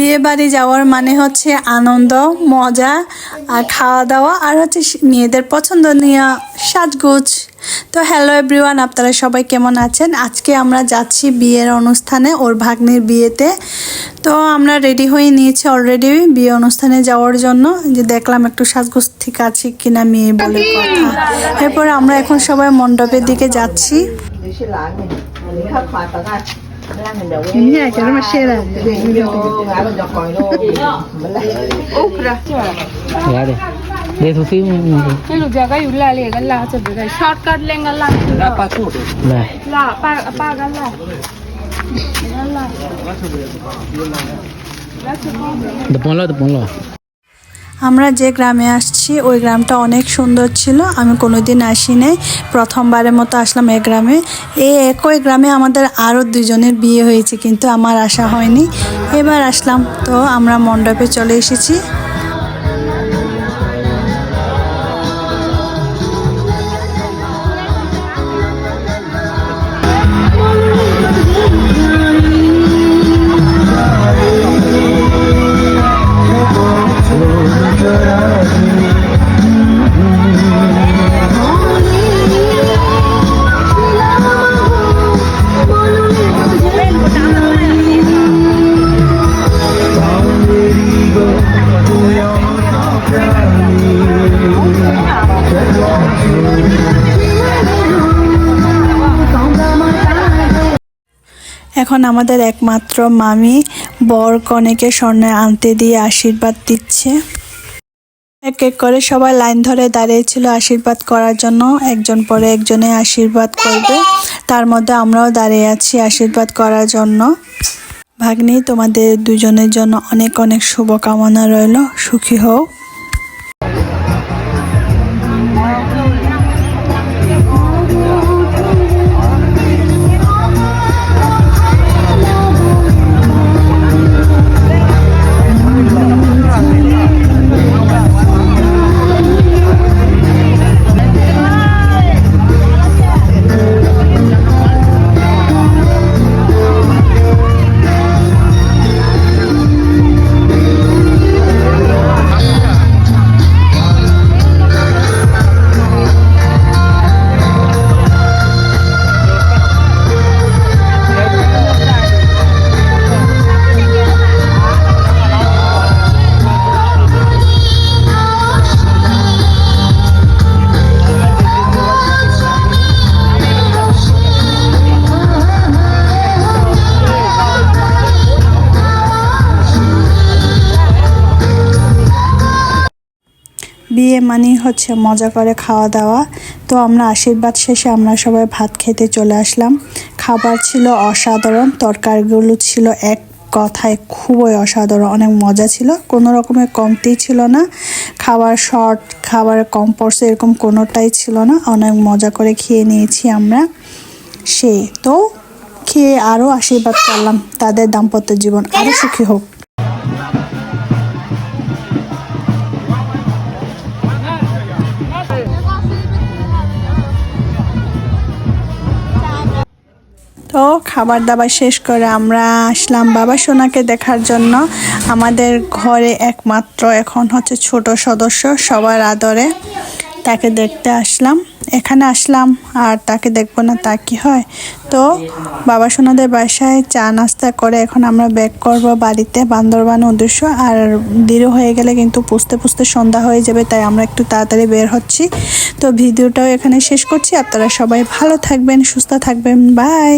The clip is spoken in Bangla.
বিয়ে বাড়ি যাওয়ার মানে হচ্ছে আনন্দ, মজা, আর খাওয়া দাওয়া আর হচ্ছে মেয়েদের পছন্দ পছন্দনীয় সাজগোজ। তো হ্যালো এভরিওয়ান আপনারা সবাই কেমন আছেন? আজকে আমরা যাচ্ছি বিয়ের অনুষ্ঠানে ওর ভাগ্নির বিয়েতে। তো আমরা রেডি হয়ে নিয়েছি অলরেডি বিয়ে অনুষ্ঠানে যাওয়ার জন্য। যে দেখলাম একটু সাজগোজ ঠিক আছে কিনা মেয়ে বলে কথা। এরপর আমরা এখন সবাই মণ্ডপের দিকে যাচ্ছি। Chính nhà cháu mà xe là Okra. Dạ đi. Để thử phim. Thế lúc giờ cái là liền cái là chuẩn bị cái shortcut lên lo, đập lo. আমরা যে গ্রামে আসছি, ওই গ্রামটা অনেক সুন্দর ছিল। আমি কোনোদিন আসি নাই প্রথমবারের মতো আসলাম এই গ্রামে। এই একই গ্রামে আমাদের আরও দুজনের বিয়ে হয়েছে, কিন্তু আমার আসা হয়নি। এবার আসলাম। তো আমরা মণ্ডপে চলে এসেছি। এখন আমাদের একমাত্র মামি বর কনেকে স্বর্ণে আনতে দিয়ে আশীর্বাদ দিচ্ছে। এক এক করে সবাই লাইন ধরে দাঁড়িয়েছিল আশীর্বাদ করার জন্য। একজন পরে একজনে আশীর্বাদ করবে। তার মধ্যে আমরাও দাঁড়িয়ে আছি আশীর্বাদ করার জন্য। ভাগ্নি, তোমাদের দুজনের জন্য অনেক অনেক শুভকামনা রইল। সুখী হও। বিয়ে মানেই হচ্ছে মজা করে খাওয়া দাওয়া। তো আমরা আশীর্বাদ শেষে আমরা সবাই ভাত খেতে চলে আসলাম। খাবার ছিল অসাধারণ, তরকারিগুলো ছিল এক কথায় খুবই অসাধারণ, অনেক মজা ছিল। কোনো রকমের কমতি ছিল না। খাবার শর্ট খাবারের কম পড়ছে এরকম কোনোটাই ছিল না। অনেক মজা করে খেয়ে নিয়েছি আমরা। সে তো খেয়ে আরও আশীর্বাদ করলাম তাদের দাম্পত্য জীবন। আরও সুখী হোক। তো খাবার দাবার শেষ করে আমরা আসলাম বাবা সোনাকে দেখার জন্য। আমাদের ঘরে একমাত্র এখন হচ্ছে ছোট সদস্য, সবার আদরে তাকে দেখতে আসলাম। এখানে আসলাম আর তাকে দেখব না, তা কি হয়? তো বাবা সোনাদের বাসায় চা নাস্তা করে এখন আমরা ব্যাক করব বাড়িতে বান্দরবান উদ্দেশ্য। আর দৃঢ় হয়ে গেলে কিন্তু পুষতে পুষতে সন্ধ্যা হয়ে যাবে, তাই আমরা একটু তাড়াতাড়ি বের হচ্ছি। তো ভিডিওটাও এখানে শেষ করছি। আপনারা সবাই ভালো থাকবেন, সুস্থ থাকবেন। বাই